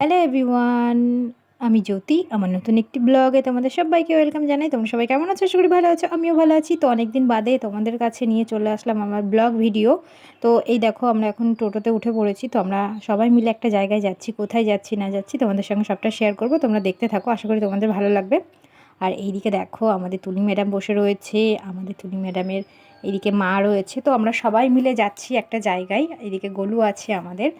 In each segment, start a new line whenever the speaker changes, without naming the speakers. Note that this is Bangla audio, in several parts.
হ্যালো এভরিওয়ান আমি জ্যোতি, আমার নতুন একটি ব্লগে তোমাদের সবাইকে ওয়েলকাম জানাই। তোমরা সবাই কেমন আছো? আশা করি ভালো আছো, আমিও ভালো আছি। তো অনেক দিন বাদে তোমাদের কাছে নিয়ে চলে আসলাম আমার ব্লগ ভিডিও তো এই দেখো, আমরা এখন টোটোতে উঠে পড়েছি। তো আমরা সবাই মিলে একটা জায়গায় যাচ্ছি, কোথায় যাচ্ছি, না যাচ্ছি তোমাদের সঙ্গে সবটা শেয়ার করব। তোমরা দেখতে থাকো, আশা করি তোমাদের ভালো লাগবে। আর এইদিকে দেখো, আমাদের তুলি ম্যাডাম বসে রয়েছে, আমাদের তুলি ম্যাডামের এদিকে মা রয়েছে। তো আমরা সবাই মিলে যাচ্ছি একটা জায়গায় এদিকে গলু আছে আমাদের।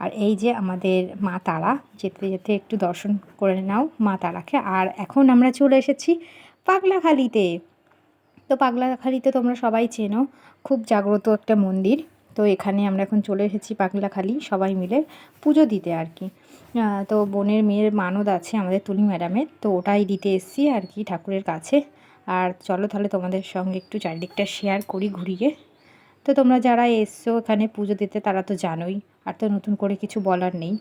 আর এই যে আমাদের মা তারা, যেতে যেতে একটু দর্শন করে নাও মা তারাকে। আর এখন আমরা চলে এসেছি পাগলাখালিতে। তো পাগলাখালিতে তোমরা সবাই চেনো, খুব জাগ্রত একটা মন্দির। তো এখানে আমরা এখন চলে এসেছি পাগলাখালি, সবাই মিলে পুজো দিতে আর কি। তো বোনের মেয়ের মানদ আছে আমাদের তুলি ম্যাডামের, তো ওটাই দিতে এসছি আর কি ঠাকুরের কাছে। আর চলো তাহলে তোমাদের সঙ্গে একটু চারিদিকটা শেয়ার করি ঘুরিয়ে। তো তোমরা যারা এসছো এখানে পুজো দিতে তারা তো জানোই, আর তো নতুন করে কিছু বলার নেই।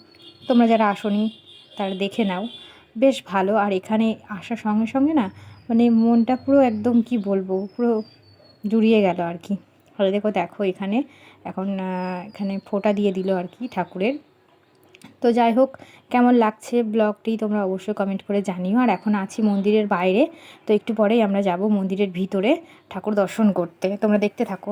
তোমরা যারা আসনি তারা দেখে নাও, বেশ ভালো। আর এখানে আসার সঙ্গে সঙ্গে না মানে মনটা পুরো একদম কি বলব, পুরো জুড়িয়ে গেল আর কি। হলে দেখো দেখো এখানে। এখন এখানে ফোঁটা দিয়ে দিল আর কি ঠাকুরের। তো যাই হোক, কেমন লাগছে ব্লগটি তোমরা অবশ্যই কমেন্ট করে জানিও। আর এখন আছি মন্দিরের বাইরে, তো একটু পরেই আমরা যাব মন্দিরের ভিতরে ঠাকুর দর্শন করতে। তোমরা দেখতে থাকো।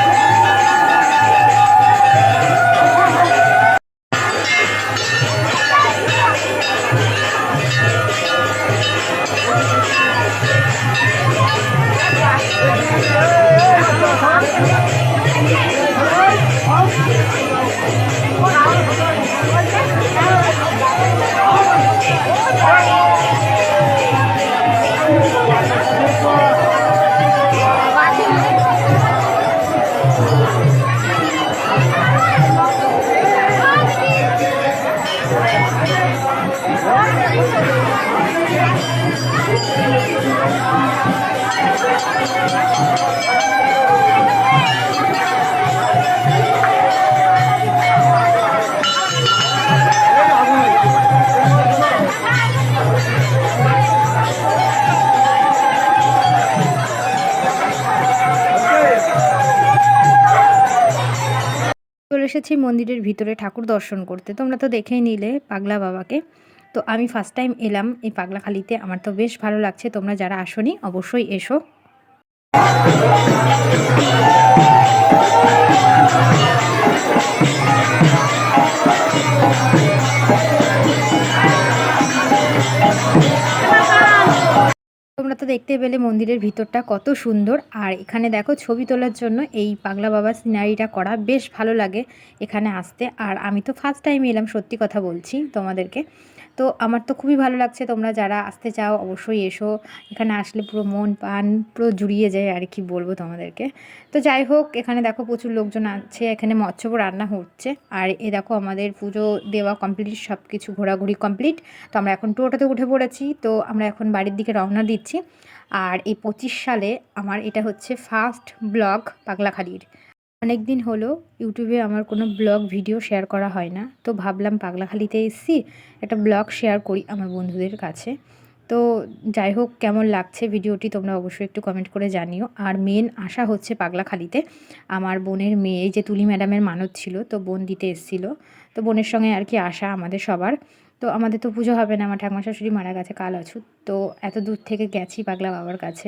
চলে এসেছি মন্দিরের ভিতরে ঠাকুর দর্শন করতে। তোমরা তো দেখেই নিলে পাগলা বাবাকে। তো আমি ফার্স্ট টাইম এলাম এই পাগলাখালিতে। আমার তো বেশ ভালো লাগছে। তোমরা যারা আসনি, অবশ্যই এসো। তো দেখতে পেলে মন্দিরের ভিতরটা কত সুন্দর। আর এখানে দেখো ছবি তোলার জন্য এই পাগলা বাবার সিনারিটা করা বেশ ভালো লাগে এখানে আসতে। আর আমি তো ফার্স্ট টাইম এলাম, সত্যি কথা বলছি তোমাদেরকে। তো আমার তো খুবই ভালো লাগছে তোমরা যারা আসতে চাও অবশ্যই এসো। এখানে আসলে পুরো মন পান পুরো জুড়িয়ে যায় আর কি বলব তোমাদেরকে। তো যাই হোক, এখানে দেখো প্রচুর লোকজন আছে, এখানে মৎস্যপ রান্না হচ্ছে। আর এ দেখো আমাদের পুজো দেওয়া কমপ্লিট সব কিছু ঘোরাঘুরি কমপ্লিট তো আমরা এখন টোটোতে উঠে পড়েছি, তো আমরা এখন বাড়ির দিকে রওনা দিচ্ছি। আর এই পঁচিশ সালে আমার এটা হচ্ছে ফার্স্ট ব্লগ পাগলাখালির। অনেক দিন হলো ইউটিউবে আমার কোনো ব্লগ ভিডিও শেয়ার করা হয় না। তো ভাবলাম পাগলাখালিতে এসেছি, একটা ব্লগ শেয়ার করি আমার বন্ধুদের কাছে। তো যাই হোক, কেমন লাগছে ভিডিওটি তোমরা অবশ্যই একটু কমেন্ট করে জানিও। আর মেন আশা হচ্ছে পাগলাখালিতে আমার বোনের মেয়ে যে তুলি ম্যাডামের মানত ছিল, তো বোন দিতে এসেছিল। তো বোনের সঙ্গে আর কি আশা আমাদের সবার। তো আমাদের তো পুজো হবে না, আমার ঠাকুমা শাশুড়ি মারা গেছে, কাল অছুত তো এত দূর থেকে গেছি পাগলা বাবার কাছে।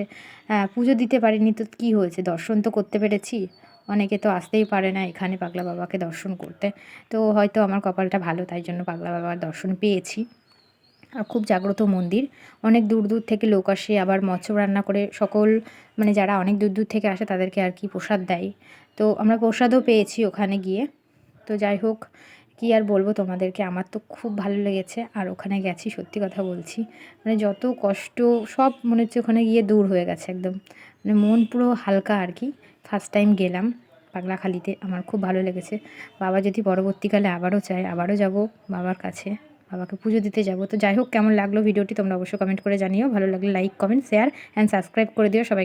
পুজো দিতে পারিনি, তো কী হয়েছে? দর্শন তো করতে পেরেছি। অনেকে তো আসতেই পারে না এখানে পাগলা বাবাকে দর্শন করতে। তো হয়তো আমার কপালটা ভালো, তাই জন্য পাগলা বাবার দর্শন পেয়েছি। আর খুব জাগ্রত মন্দির। অনেক দূর দূর থেকে লোক আসে, আবার মৎস্য রান্না করে সকল মানে যারা অনেক দূর দূর থেকে আসে তাদেরকে আর কি প্রসাদ দেয়। তো আমরা প্রসাদও পেয়েছি ওখানে গিয়ে। তো যাই হোক, কী আর বলব তোমাদেরকে? আমার তো খুব ভালো লেগেছে, আর ওখানে গেছি সত্যি কথা বলছি। মানে যত কষ্ট, সব মনে হচ্ছে ওখানে গিয়ে দূর হয়ে গেছে একদম। মানে মন পুরো হালকা আর কি। ফার্স্ট টাইম গেলাম পাগলাখালিতে। আমার খুব ভালো লেগেছে। বাবা যদি পরবর্তীকালে আবারও চায়, আবারও যাব বাবার কাছে, বাবাকে পুজো দিতে যাব। তো যাই হোক, কেমন লাগল ভিডিওটি তোমরা অবশ্যই কমেন্ট করে জানিও। ভালো লাগলে like comment share and subscribe করে দিও সবাই